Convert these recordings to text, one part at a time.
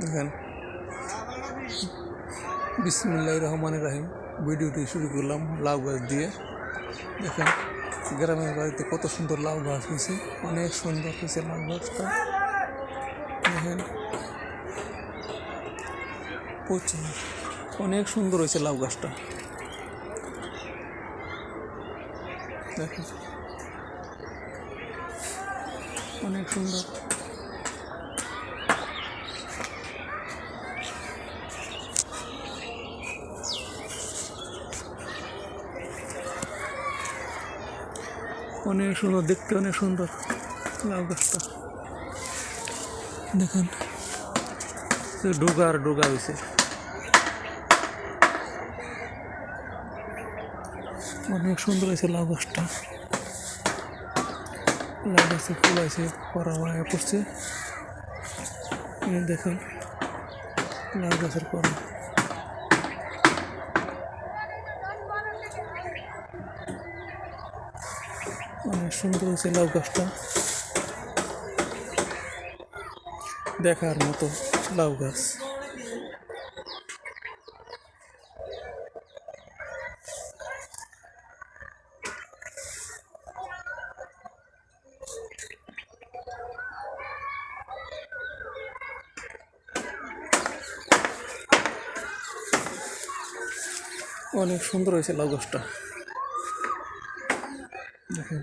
দেখেন। বিসমুল্লাহ রহমান রাহিম। ভিডিওটি শুরু করলাম লাউ গাছ দিয়ে। দেখেন, গ্রামের বাড়িতে কত সুন্দর লাউ গাছ হয়েছে। অনেক সুন্দর হয়েছে লাউ গাছটা। দেখেন, প্রচুর। অনেক সুন্দর হয়েছে লাউ গাছটা। দেখেন, অনেক সুন্দর। অনেক সুন্দর দেখতে অনেক সুন্দর। লাউ গাছটা। দেখেন। সে ডুগা হয়েছে অনেক সুন্দর হয়েছে লাউ গাছটা। লাউ গাছে ফুল আছে পরা হয়ে পড়ছে। দেখেন লাউ গাছের পরা সুন্দর হয়েছে লাউ গাছটা। দেখার মতো লাউ গাছ। অনেক সুন্দর হয়েছে লাউ গাছটা। দেখেন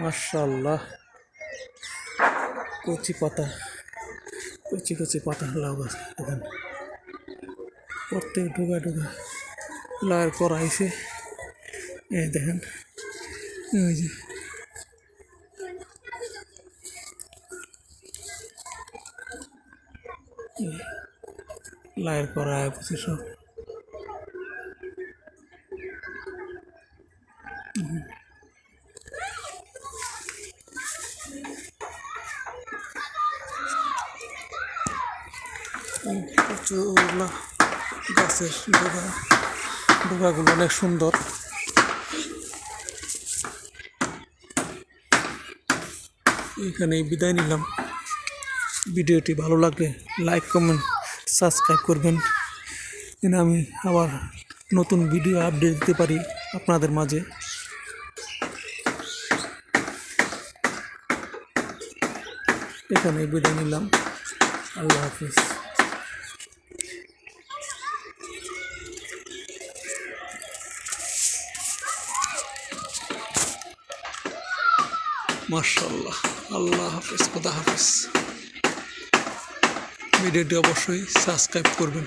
মাশাল্লাহ কচি পাতা, কচি কচি পাতা লাউ গাছ, দেখেন। প্রত্যেক ডুগা ডুগা লাউয়ের করা এই দেখেন ওই যে। এই লাউয়ের করা পড়ছে সব। প্রচুর গাছের ডোগা ডোগাগুলো অনেক সুন্দর। এখানেই বিদায় নিলাম। ভিডিওটি ভালো লাগলে লাইক, কমেন্ট, সাবস্ক্রাইব করবেন। যেন আমি আবার নতুন ভিডিও আপডেট দিতে পারি আপনাদের মাঝে। এখানেই বিদায় নিলাম। আল্লাহ হাফিজ। মার্শাল্লাহ আল্লাহ হাফিজ খোদা হাফিজ। ভিডিওটি অবশ্যই সাবস্ক্রাইব করবেন।